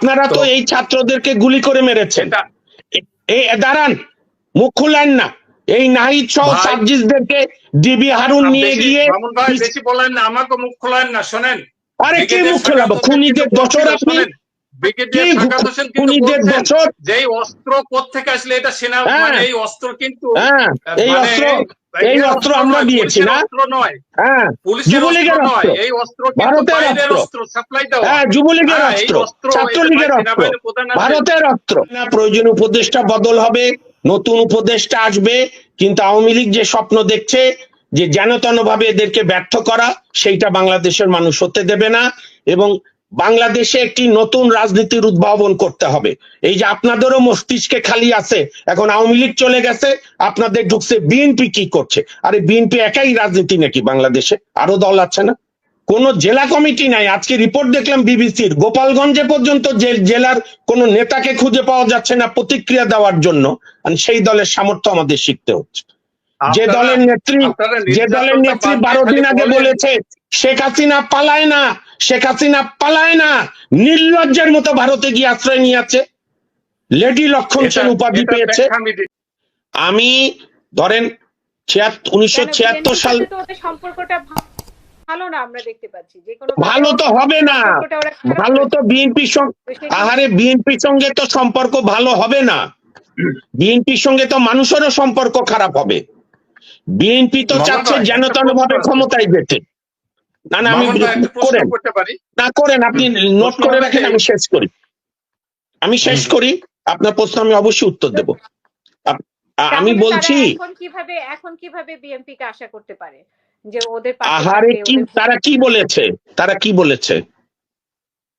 আপনারা তো এই ছাত্রদেরকে গুলি করে মেরেছেন। দাঁড়ান মুখ খুলেন না। এই নাহিদ সহ সার্জিসদেরকে ডিবি হারুন নিয়ে গিয়ে বেশি বলেন না আমাকে মুখ খোলেন না শোনেন। আরে কি মুখ খোলাবো? খুনিদের বছর আপনি শোনেন, ব্রিগেডিয়ার কি সাকাত হোসেন কিন্তু খুনিদের বলছেন বছর যে এই অস্ত্র কোত্থেকে আসলে এটা সেনা হ্যাঁ। মানে এই অস্ত্র কিন্তু হ্যাঁ এই মানে অস্ত্র এই অস্ত্র আমরা দিয়েছি না। হ্যাঁ যুবলীগের অস্ত্র এই অস্ত্র ভারতের অস্ত্র। হ্যাঁ যুবলীগের হ্যাঁ, অস্ত্র ছাত্রলীগের অস্ত্র। ভারতের অস্ত্র। প্রয়োজন উপদেষ্টা বদল হবে নতুন উপদেষ্টা আসবে কিন্তু আওয়ামী লীগ যে স্বপ্ন দেখছে যে যেন ভাবে এদেরকে ব্যর্থ করা সেইটা বাংলাদেশের মানুষ হতে দেবে না এবং বাংলাদেশে একটি নতুন রাজনীতির উদ্ভাবন করতে হবে। এই যে আপনাদেরও মস্তিষ্কে খালি আছে এখন আওয়ামী লীগ চলে গেছে আপনাদের ঢুকছে বিএনপি কি করছে? আরে বিএনপি একাই রাজনীতি নাকি বাংলাদেশে? আরও দল আছে না? কোন জেলা কমিটি নাই। আজকে রিপোর্ট দেখলাম বিবিসির গোপালগঞ্জে পর্যন্ত জেলার কোন নেতাকে খুঁজে পাওয়া যাচ্ছে না প্রতিক্রিয়া দেওয়ার জন্য। সেই দলের সামর্থ্য আমাদের শিখতে হচ্ছে। যে দলের নেত্রী যে দলের নেত্রী বারো দিন আগে। বলেছে শেখ হাসিনা পালায় না। শেখ হাসিনা পালায় না নির্লজ্জের মতো ভারতে গিয়ে আশ্রয় নিয়ে আছে লেডি লক্ষণ সেন উপাধি পেয়েছে। আমি ধরেন উনিশশো ছিয়াত্তর সাল সম্পর্কটা ভালো না আমরা দেখতে পাচ্ছি। যে কোনো ভালো তো হবে না। ভালো তো বিএনপির সঙ্গে আহারে বিএনপির সঙ্গে তো সম্পর্ক ভালো হবে না। বিএনপির সঙ্গে তো মানুষেরও সম্পর্ক খারাপ হবে। বিএনপি তো চাচ্ছে যেন তেন ভাবে ক্ষমতায় যেতে। না না আমি করেন। না করেন আপনি নোট করে রাখেন আমি শেষ করি। আমি শেষ করি আপনার প্রশ্ন আমি অবশ্যই উত্তর দেব। আমি বলছি এখন কীভাবে এখন কীভাবে বিএনপি কে আশা করতে পারে? যে ওদের আহারে কি তারা কি বলেছে? তারা কি বলেছে?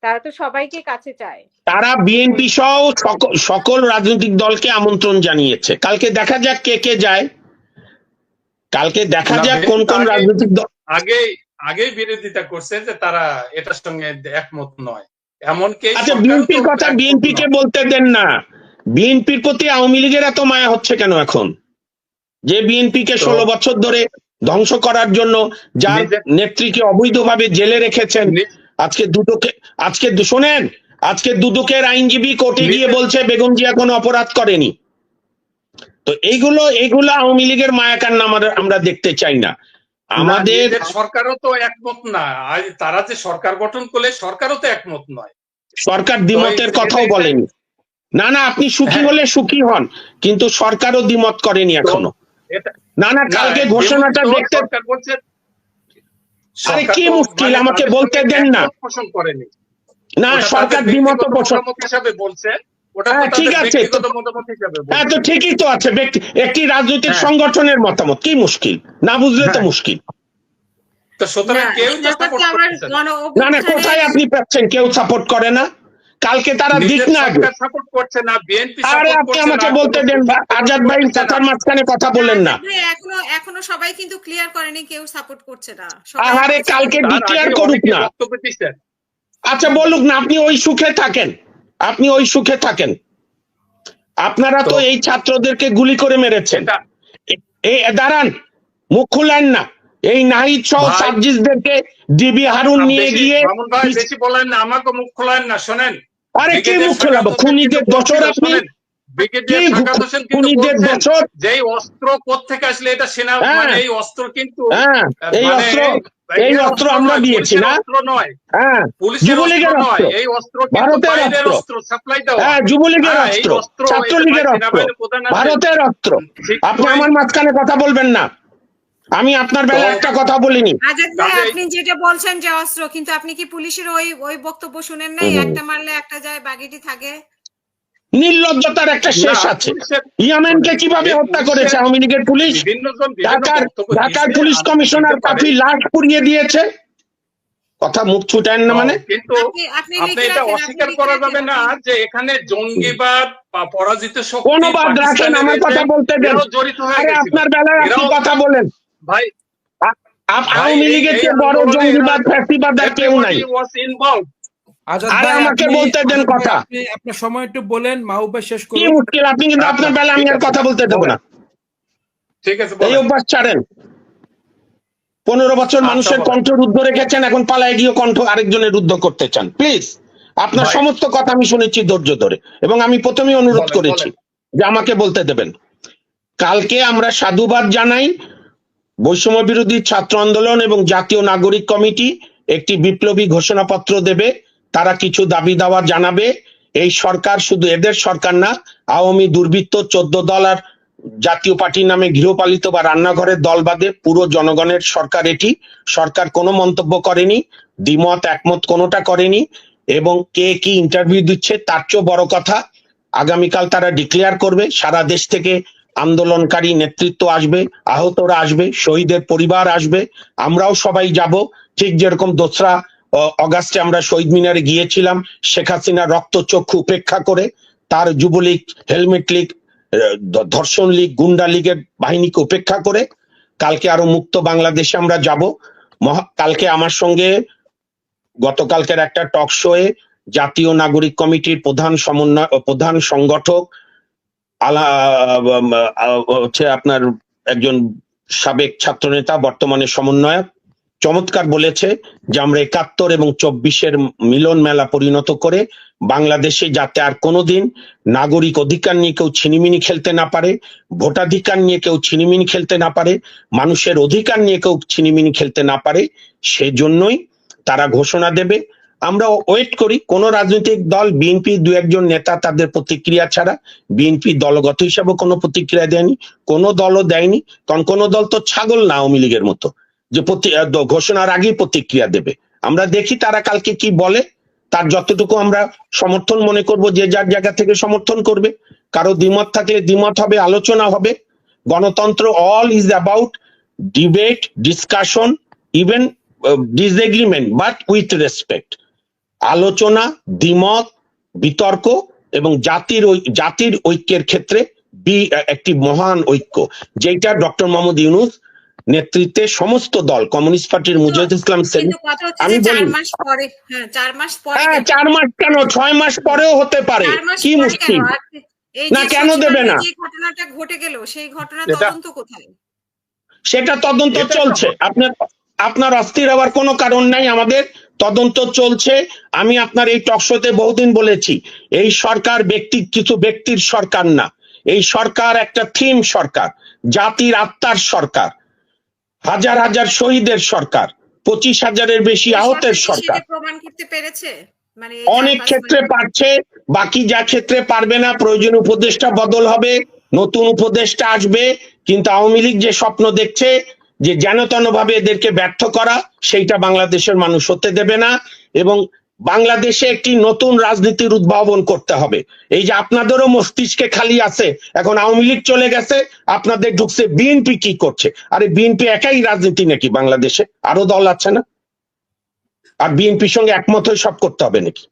তারা তো সবাইকে কাছে চায়। তারা বিএনপি সহ সকল- সকল রাজনৈতিক দলকে আমন্ত্রণ জানিয়েছে। কালকে দেখা যাক কে কে যায়। কালকে দেখা যাক কোন কোন রাজনৈতিক দল আগে আগে বিরোধিতা করছে যে তারা এটার সঙ্গে একমত নয়। এমনকি আচ্ছা বিএনপির কথা বিএনপি কে বলতে দেন না। বিএনপির প্রতি আওয়ামী লীগের এত মায়া হচ্ছে কেন এখন? যে বিএনপি কে ষোলো বছর ধরে ধ্বংস করার জন্য যার নেত্রীকে অবৈধভাবে জেলে রেখেছেন আজকে দুদকে আজকে শোনেন আজকে দুদকের আইনজীবী কোর্টে গিয়ে বলছে বেগম জিয়া কোনো অপরাধ করেনি। তো এইগুলো এইগুলো আওয়ামী লীগের মায়াকান্না আমরা আমরা দেখতে চাই না। আমাদের সরকারও তো একমত না। তারা যে সরকার গঠন করলে সরকারও তো একমত নয়। সরকার দ্বিমতের কথাও বলেনি। না না আপনি সুখী হ্যাঁ। হলে সুখী হন কিন্তু সরকারও দ্বিমত করেনি এখনও। না না কালকে ঘোষণাটা দেখতে আরে কি মুশকিল, মানে আমাকে বলতে দেন না। পোষণ করেনি। না সরকার দ্বিমত পোষণ হিসাবে বলছে। ওটা হ্যাঁ, ঠিক আছে, হ্যাঁ তো ঠিকই তো আছে ব্যক্তি একটি রাজনৈতিক হ্যাঁ। সংগঠনের মতামত কি মুশকিল? না বুঝলে তো। মুশকিল। না, না। কোথায় আপনি পাচ্ছেন? কেউ সাপোর্ট করে না। কালকে তারা দিক না সাপোর্ট করছে না বিএনপি আরে আপনি আমাকে বলতে দেন আজাদ ভাই কথার মাঝখানে কথা বলেন না। এখনও এখনও সবাই কিন্তু ক্লিয়ার করেনি কেউ সাপোর্ট করছে না। বলছে- কালকে ডিক্লেয়ার করুক না। আচ্ছা বলুক না আপনি ওই সুখে থাকেন। আপনি ওই সুখে থাকেন। আপনারা তো এই ছাত্রদেরকে গুলি করে মেরেছেন। দাঁড়ান মুখ খুলেন না। এই নাহিদ সহ সার্জিসদেরকে ডিবি হারুন নিয়ে গিয়ে বেশি বলেন না আমাকে মুখ খোলেন না শোনেন। আরে কি মুখ খোলাবো খুনিদের দোষর আপনি? শোনেন, ব্রিগেডিয়ার কি সাকাত হোসেন কিন্তু খুনিদের বলছেন বছর যে এই অস্ত্র কোত্থেকে আসলে এটা সেনা। মানে এই অস্ত্র কিন্তু এই অস্ত্র এই এই অস্ত্র অস্ত্র আমরা দিয়েছি না। হ্যাঁ যুবলীগের অস্ত্র এই অস্ত্র ভারতের অস্ত্র। অস্ত্র সাপ্লাই দেওয়া। হ্যাঁ যুবলীগের অস্ত্র অস্ত্র, ছাত্রলীগের অস্ত্র। সেনাবাহিনীর প্রধান আছে। ভারতের অস্ত্র। আপনি আমার মাঝখানে কথা বলবেন না। আমি আপনার বেলায় তো- একটা কথা বলিনি। আজাদ ভাই তাহলে- আপনি যেটা বলছেন যে অস্ত্র কিন্তু আপনি কি পুলিশের ওই ওই বক্তব্য শুনেন নাই? একটা মারলে একটা যায় বাগেটি থাকে। নির্লজ্জতার একটা শেষ আছে। ইয়ামেনকে কীভাবে হত্যা করেছে আওয়ামী লীগের পুলিশ? ঢাকার ঢাকার পুলিশ কমিশনার। কাফি লাশ পুড়িয়ে দিয়েছে। কথা মুখ ছুটায় না মানে? কিন্তু আপনি- এটা অস্বীকার করা যাবে না যে এখানে জঙ্গিবাদ বা পরাজিত শক্তি কোনো বাদ রাখেন আমার কথা বলতে দেন। আপনার বেলায় আপনি কথা বলেন। ভাই আওয়ামী লীগের বড় জঙ্গিবাদ ফ্যাসিবাদ আর কেউ নাই। Everybody was involved. আজাদ আরে ভাই, আমাকে বলতে দেন কথা। আপনার সময় একটু বলেন মাহবুবা শেষ কি মুশকিল আপনি কিন্তু আচ্ছা, আপনার বেলা আমি আর কথা বলতে দেবো না। ঠিক আছে এই অভ্যাস ছাড়েন। পনেরো বছর আচ্ছা, মানুষের কণ্ঠ রুদ্ধ রেখেছেন এখন পালায় গিয়ে কণ্ঠ আরেকজনের রুদ্ধ করতে চান। প্লিজ আপনার সমস্ত কথা আমি শুনেছি ধৈর্য ধরে। এবং আমি প্রথমেই অনুরোধ করেছি যে আমাকে বলতে দেবেন। কালকে আমরা সাধুবাদ জানাই। বৈষম্য বিরোধী ছাত্র আন্দোলন এবং জাতীয় নাগরিক কমিটি একটি বিপ্লবী ঘোষণাপত্র দেবে। তারা কিছু দাবি দাওয়া জানাবে। এই সরকার শুধু এদের সরকার না, আওয়ামী দুর্বৃত্ত চোদ্দ দল আর জাতীয় পার্টি নামে গৃহপালিত বা রান্নাঘরের দল বাদে পুরো জনগণের সরকার এটি। সরকার কোনো মন্তব্য করেনি, দ্বিমত, একমত কোনোটা করেনি এবং কে কি ইন্টারভিউ দিচ্ছে তার চেয়েও বড় কথা, আগামীকাল তারা ডিক্লেয়ার করবে, সারা দেশ থেকে আন্দোলনকারী নেতৃত্ব আসবে, আহতরা আসবে, শহীদের পরিবার আসবে, আমরাও সবাই যাব, ঠিক যেরকম দোসরা অগাস্টে আমরা শহীদ মিনারে গিয়েছিলাম। শেখ হাসিনা রক্তচক্ষু উপেক্ষা করে তার যুবলীগ, হেলমেট লীগ ধর্ষণ লীগ, গুন্ডা লীগের বাহিনীকে উপেক্ষা করে কালকে আরও মুক্ত বাংলাদেশে আমরা যাব। কালকে আমার সঙ্গে গতকালকের একটা টক শোয়ে জাতীয় নাগরিক কমিটির প্রধান সমন্বয় প্রধান সংগঠক, আলা হচ্ছে আপনার একজন সাবেক ছাত্রনেতা, বর্তমানে সমন্বয়ক। চমৎকার বলেছে যে আমরা একাত্তর এবং চব্বিশের মিলন মেলা পরিণত করে বাংলাদেশে যাতে আর কোনোদিন নাগরিক অধিকার নিয়ে কেউ ছিনিমিনি খেলতে না পারে, ভোটাধিকার নিয়ে কেউ ছিনিমিনি খেলতে না পারে, মানুষের অধিকার নিয়ে কেউ ছিনিমিনি খেলতে না পারে, সেজন্যই তারা ঘোষণা দেবে। আমরা ওয়েট করি, কোন রাজনৈতিক দল, বিএনপি দু একজন নেতা তাদের প্রতিক্রিয়া ছাড়া, বিএনপি দলগত হিসাবে কোনো প্রতিক্রিয়া দেয়নি, কোনো দলও দেয়নি, কারণ কোনো দল তো ছাগল না আওয়ামী লীগের মতো। যে ঘোষণার আগেই প্রতিক্রিয়া দেবে। আমরা দেখি তারা কালকে কি বলে, তার যতটুকু আমরা সমর্থন মনে করব, যে যার জায়গা থেকে সমর্থন করবে। কারও দ্বিমত থাকলে দ্বিমত হবে, আলোচনা হবে। গণতন্ত্র all is about debate discussion even disagreement but with respect আলোচনা, দ্বিমত, বিতর্ক এবং জাতির জাতির ঐক্যের ক্ষেত্রে বি একটি মহান ঐক্য। যেটা ডক্টর মোহাম্মদ ইউনুস নেতৃত্বে সমস্ত দল কমিউনিস্ট পার্টির মুজাহিদ ইসলাম আমি বলি- হ্যাঁ চার মাস পরে হ্যাঁ চার মাস কেন? ছয় মাস পরেও হতে পারে। কি মুশকিল? এই না, কেন দেবে না? ঘটনাটা ঘটে গেল সেই ঘটনা তদন্ত কোথায়? সেটা তদন্ত চলছে। আপনার আপনার অস্থির হওয়ার কোনো কারণ নাই আমাদের তদন্ত চলছে। আমি আপনার এই টকশোতে বহুদিন বলেছি এই সরকার ব্যক্তি কিছু ব্যক্তির সরকার না। এই সরকার একটা থিম সরকার জাতির আত্মার সরকার। হাজার হাজার শহীদের সরকার পঁচিশ হাজারের বেশি আহতের সরকার। প্রমাণ করতে পেরেছে? মানে অনেক ক্ষেত্রে পারছে বাকি যা ক্ষেত্রে পারবে না প্রয়োজন উপদেষ্টা বদল হবে নতুন উপদেষ্টা আসবে কিন্তু আওয়ামী লীগ যে স্বপ্ন দেখছে যে যেন তেন ভাবে এদেরকে ব্যর্থ করা সেইটা বাংলাদেশের মানুষ হতে দেবে না এবং বাংলাদেশে একটি নতুন রাজনীতির উদ্ভাবন করতে হবে। এই যে আপনাদেরও মস্তিষ্কে খালি আছে এখন আওয়ামী লীগ চলে গেছে আপনাদের ঢুকছে বিএনপি কি করছে? আরে বিএনপি একাই রাজনীতি নাকি বাংলাদেশে? আরও দল আছে না? আর বিএনপির সঙ্গে একমত হয়ে সব করতে হবে নাকি?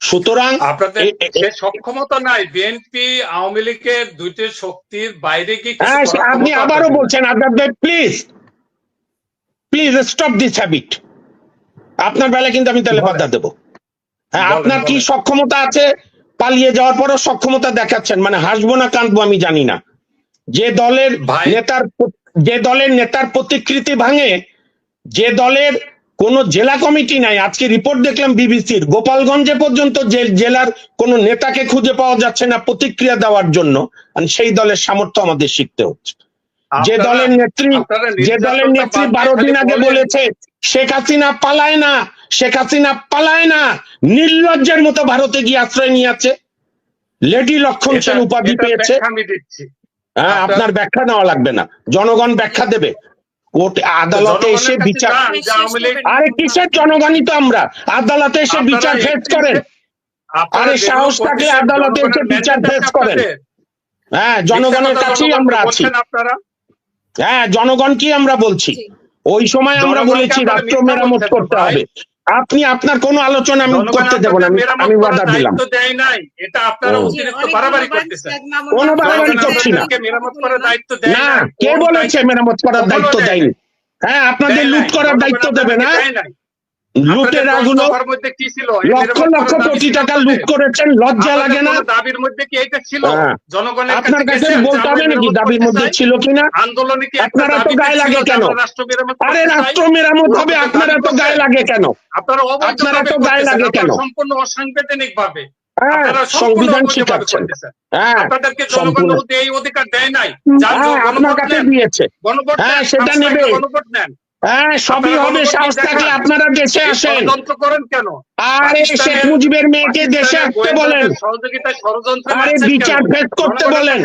সুতরাং আপনাদের সক্ষমতা নাই বিএনপি আওয়ামী লীগের দুইটি শক্তির বাইরে কিছু হ্যাঁ আপনি আবারও আপনাদের। বলছেন other please please stop this habit আপনার বেলা কিন্তু আমি তাহলে বাধা দেবো। হ্যাঁ আপনার কি সক্ষমতা আছে পালিয়ে যাওয়ার পরও সক্ষমতা দেখাচ্ছেন? মানে হাসবো না কাঁদবো আমি জানি না। যে দলের নেতার যে দলের নেতার প্রতিকৃতি ভাঙে যে দলের কোন জেলা কমিটি নাই আজকে রিপোর্ট দেখলাম বিবিসির গোপালগঞ্জে পর্যন্ত যে জেলার কোন নেতাকে খুঁজে পাওয়া যাচ্ছে না প্রতিক্রিয়া দেওয়ার জন্য সেই দলের সামর্থ্য আমাদের শিখতে হচ্ছে। যে দলের নেত্রী যে দলের নেত্রী বারো দিন আগে বলেছে শেখ হাসিনা পালায় না শেখ হাসিনা পালায় না নির্লজ্জের মতো ভারতে গিয়ে আশ্রয় নিয়ে আছে লেডি লক্ষণ সেন উপাধি পেয়েছে। হ্যাঁ আপনার- ব্যাখ্যা নেওয়া লাগবে না। জনগণ ব্যাখ্যা দেবে। আদালতে এসে বিচার আরে কিসের জনগণই তো আমরা? আদালতে এসে বিচার ফেস করেন। আরে সাহস থাকলে আদালতে এসে বিচার ফেস করেন। হ্যাঁ জনগণের কাছেই আমরা আছি। হ্যাঁ জনগণ কি আমরা বলছি। ওই সময় আমরা বলেছি রাষ্ট্র মেরামত করতে হবে। আপনি আপনার কোনো আলোচনা আমি করতে দেবো না আমি বাধা দিলাম। কোনো বাড়াবাড়ি করছি না। আপনাদেরকে মেরামত করার দায়িত্ব দেয় না কে বলেছে মেরামত করার দায়িত্ব দেয়নি? হ্যাঁ আপনাদের লুট করার দায়িত্ব দেবে না। দফার মধ্যে কি ছিল? লক্ষ লক্ষ কোটি টাকা লুট করেছেন লজ্জা লাগে না? দাবির মধ্যে কি এটা ছিল? হ্যাঁ। জনগণের আপনার কাছে বলতে হবে নাকি দাবির মধ্যে ছিল কিনা? আন্দোলনে কি আপনারা তো গায়ে লাগে কেন? আরে রাষ্ট্র মেরামত হবে আপনারা তো গায়ে লাগে কেন? আপনারা আপনারা তো গায়ে লাগে কেন? সম্পূর্ণ অসাংবিধানিক ভাবে হ্যাঁ সংবিধান শিখাচ্ছেন হ্যাঁ আপনাদেরকে সম্পূর্ণ। এই অধিকার দেয় নাই। যার হ্যাঁ আপনার কাছে দিয়েছে। হ্যাঁ, সেটা নেবে। হ্যাঁ সবই হবে সাহস থাকলে আপনারা দেশে আসেন। করেন কেন? আরে শেখ মুজিবের মেয়েকে দেশে আসতে বলেন। সহযোগিতায় ষড়যন্ত্রে আরে বিচার কেন? করতে বলেন।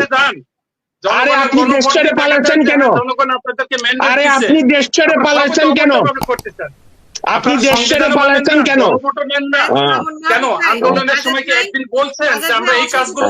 আরে আপনি দেশ ছেড়ে পালাচ্ছেন কেন? আরে আপনি দেশ ছেড়ে পালাচ্ছেন কেন? আপনি দেশ ছেড়ে পালাচ্ছেন কেন। কেন? আন্দোলনের সময় কি একদিন বলছেন যে আমরা এই কাজগুলো